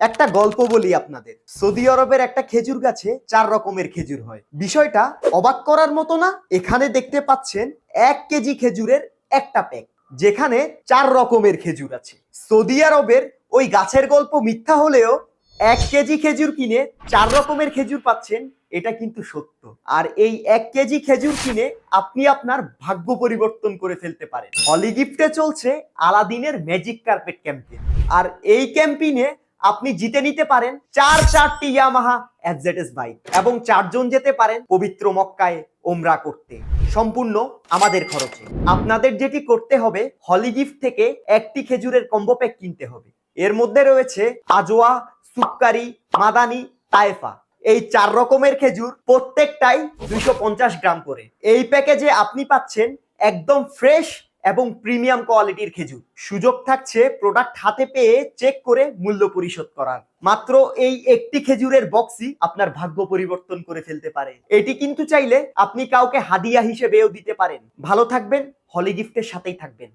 একটা গল্প বলি আপনাদের। সৌদি আরবের একটা খেজুর গাছে চার রকমের খেজুর হয়। বিষয়টা অবাক করার মতো না, এখানে দেখতে পাচ্ছেন এক কেজি খেজুরের একটা প্যাক, যেখানে চার রকমের খেজুর আছে। সৌদি আরবের ওই গাছের গল্প মিথ্যা হলেও এক কেজি খেজুর কিনে চার রকমের খেজুর পাচ্ছেন, এটা কিন্তু সত্য। আর এই এক কেজি খেজুর কিনে আপনি আপনার ভাগ্য পরিবর্তন করে ফেলতে পারেন। হলি গিফটে চলছে আলাদিনের ম্যাজিক কার্পেট ক্যাম্পেইন আর এই ক্যাম্পেইনে আপনি জিতে নিতে পারেন চার চারটি ইয়ামাহা এফজেডএস বাইক এবং চারজন যেতে পারেন পবিত্র মক্কায় ওমরা করতে। সম্পূর্ণ আমাদের খরচে। আপনাদের যেটি করতে হবে, হলি গিফট থেকে একটি খেজুরের কম্বো প্যাক কিনতে হবে। এর মধ্যে রয়েছে আজোয়া সুপকারি, মাদানি, তায়েফা। এই চার রকমের খেজুর প্রত্যেকটাই দুইশো পঞ্চাশ গ্রাম করে। এই প্যাকেজে আপনি পাচ্ছেন একদম ফ্রেশ এবং প্রিমিয়াম কোয়ালিটির খেজুর। সুযোগ থাকছে প্রোডাক্ট হাতে পেয়ে চেক করে মূল্য পরিশোধ করার। মাত্র এই একটি খেজুরের বক্সই আপনার ভাগ্য পরিবর্তন করে ফেলতে পারে। এটি কিন্তু চাইলে আপনি কাউকে হাদিয়া হিসেবেও দিতে পারেন। ভালো থাকবেন, হলি গিফটের সাথেই থাকবেন।